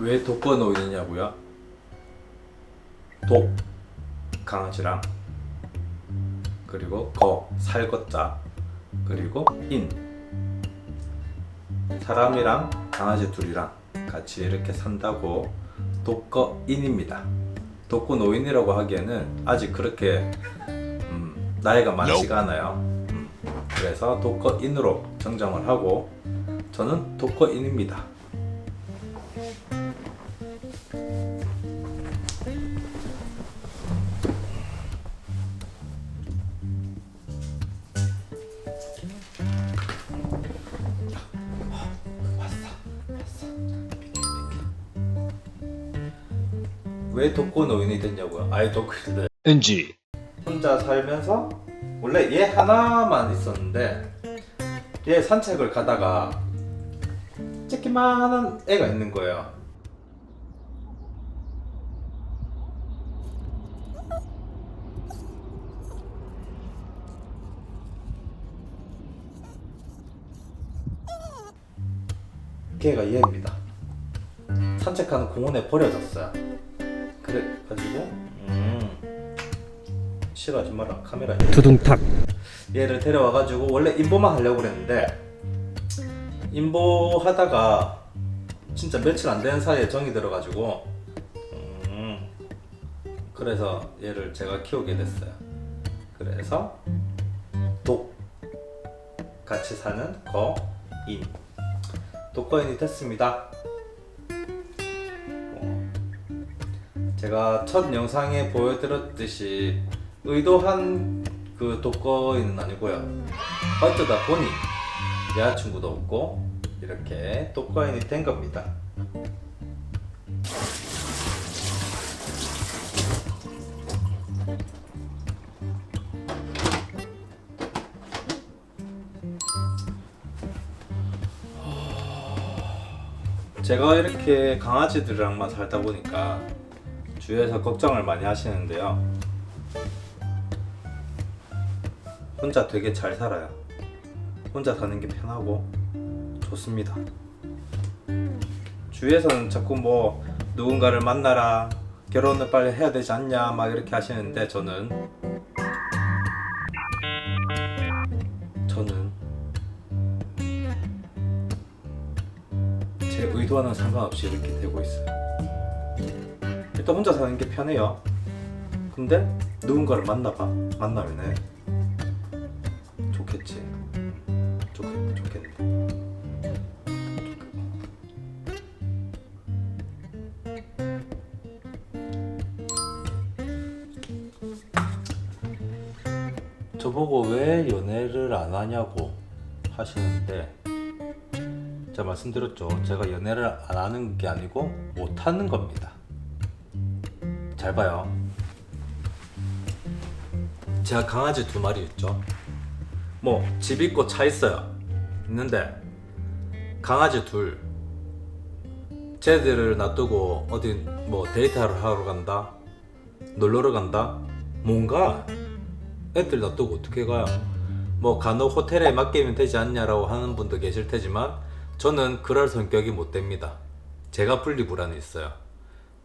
왜 독거 노인이냐고요? 독 강아지랑 그리고 거 살것자 그리고 인 사람이랑 강아지 둘이랑 같이 이렇게 산다고 독거인입니다. 독거 노인이라고 하기에는 아직 그렇게 음, 나이가 많지가 않아요. 음, 그래서 독거인으로 정정을 하고 저는 독거인입니다. 왜 독거 노인이 됐냐고요? 아예 독거인데 NG 혼자 살면서 원래 얘 하나만 있었는데 얘 산책을 가다가 쬐끼만한 애가 있는 거예요. 걔가 얘입니다. 산책하는 공원에 버려졌어요. 그래가지고 음. 싫어하지 마라 카메라. 두둥탁. 얘를 데려와가지고 원래 인보만 하려고 그랬는데 인보 하다가 진짜 며칠 안 되는 사이에 정이 들어가지고 음, 그래서 얘를 제가 키우게 됐어요. 그래서 독. 같이 사는 거인. 독거인이 됐습니다. 제가 첫 영상에 보여드렸듯이 의도한 그 독거인은 아니고요. 어쩌다 보니 여자친구도 없고 이렇게 독거인이 된 겁니다. 제가 이렇게 강아지들이랑만 살다 보니까 주위에서 걱정을 많이 하시는데요. 혼자 되게 잘 살아요. 혼자 사는 게 편하고 좋습니다. 주위에서는 자꾸 뭐 누군가를 만나라, 결혼을 빨리 해야 되지 않냐 막 이렇게 하시는데 저는 저는 제 의도와는 상관없이 이렇게 되고 있어요. 일단 혼자 사는 게 편해요. 근데 누군가를 만나봐 만나면은 좋겠지. 좋 좋겠네. 저보고 왜 연애를 안 하냐고 하시는데 제가 말씀드렸죠. 제가 연애를 안 하는 게 아니고 못 하는 겁니다. 잘 봐요. 제가 강아지 두 마리 있죠. 뭐 집 있고 차 있어요. 있는데 강아지 둘 쟤들을 놔두고 어디 뭐 데이트하러 하러 간다 놀러를 간다 뭔가 애들 놔두고 어떻게 가요 뭐 간혹 호텔에 맡기면 되지 않냐라고 하는 분도 계실 테지만 저는 그럴 성격이 못 됩니다 제가 분리불안이 있어요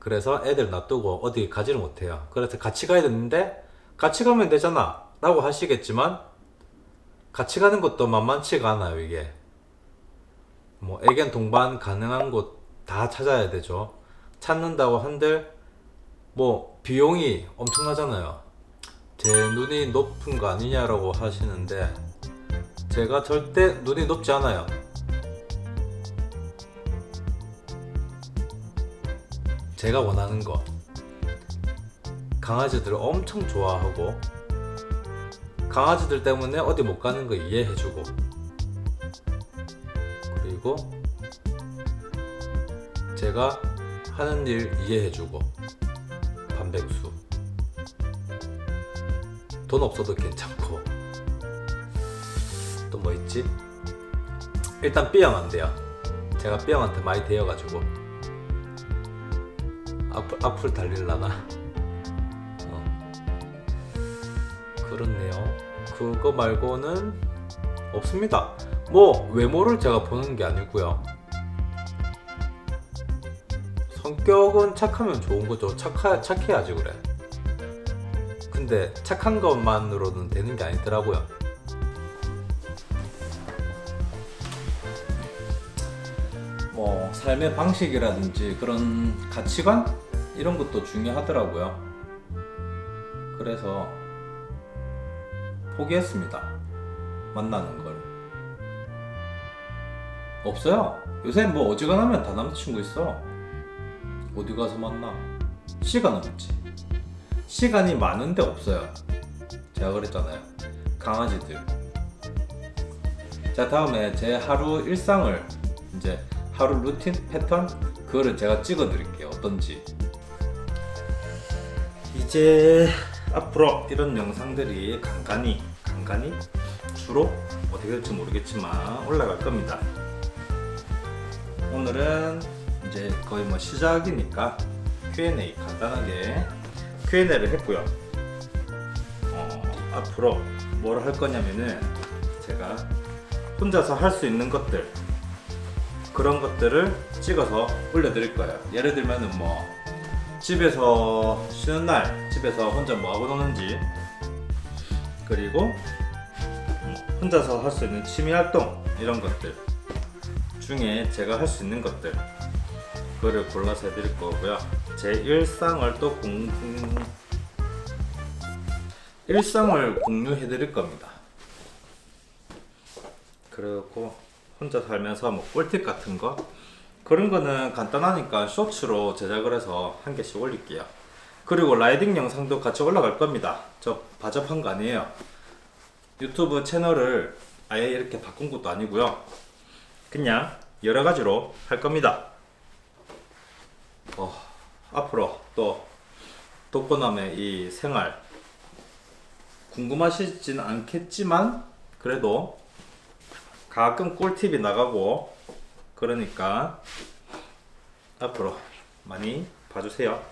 그래서 애들 놔두고 어디 가지를 못해요. 그래서 같이 가야 되는데 같이 가면 되잖아 라고 하시겠지만 같이 가는 것도 만만치가 않아요 이게. 뭐 애견 동반 가능한 곳 다 찾아야 되죠. 찾는다고 한들 뭐 비용이 엄청나잖아요. 제 눈이 높은 거 아니냐라고 하시는데 제가 절대 눈이 높지 않아요 제가 원하는 거. 강아지들을 엄청 좋아하고 강아지들 때문에 어디 못 가는 거 이해해주고 그리고 제가 하는 일 이해해주고 반백수. 돈 없어도 괜찮고. 또 뭐 있지? 일단 B형 안 돼요. 제가 B형한테 많이 대여가지고 앞을, 앞을 달릴라나 어. 그렇네요 그거 말고는 없습니다 뭐 외모를 제가 보는 게 아니고요 성격은 착하면 좋은 거죠. 착하, 착해야지 그래. 근데 착한 것만으로는 되는 게 아니더라고요. 삶의 방식이라든지 그런 가치관 이런 것도 중요하더라고요. 그래서 포기했습니다. 만나는 걸. 없어요. 요새 뭐 어지간하면 다 남자친구 있어. 어디 가서 만나? 시간 없지. 시간이 많은데 없어요. 제가 그랬잖아요. 강아지들. 자 다음에 제 하루 일상을 이제 하루 루틴 패턴 그거를 제가 찍어 드릴게요. 어떤지. 이제 앞으로 이런 영상들이 간간히 간간히 주로 어떻게 될지 모르겠지만 올라갈 겁니다. 오늘은 이제 거의 뭐 시작이니까 Q&A 간단하게 Q&A를 했고요. 어, 앞으로 뭘 할 거냐면은 제가 혼자서 할 수 있는 것들 그런 것들을 찍어서 올려드릴 거예요. 예를 들면은 뭐 집에서 쉬는 날 집에서 혼자 뭐 하고 노는지 그리고 음, 혼자서 할 수 있는 취미 활동 이런 것들 중에 제가 할 수 있는 것들 그거를 골라서 해드릴 거고요. 제 일상을 또 공, 일상을 공유해드릴 겁니다. 그리고 혼자 살면서 뭐 꿀팁 같은 거 그런 거는 간단하니까 쇼츠로 제작을 해서 한 개씩 올릴게요. 그리고 라이딩 영상도 같이 올라갈 겁니다. 저 바잡한 거 아니에요. 유튜브 채널을 아예 이렇게 바꾼 것도 아니고요. 그냥 여러 가지로 할 겁니다. 어, 앞으로 또 독거남의 이 생활 궁금하시진 않겠지만 그래도 가끔 꿀팁이 나가고 그러니까 앞으로 많이 봐주세요.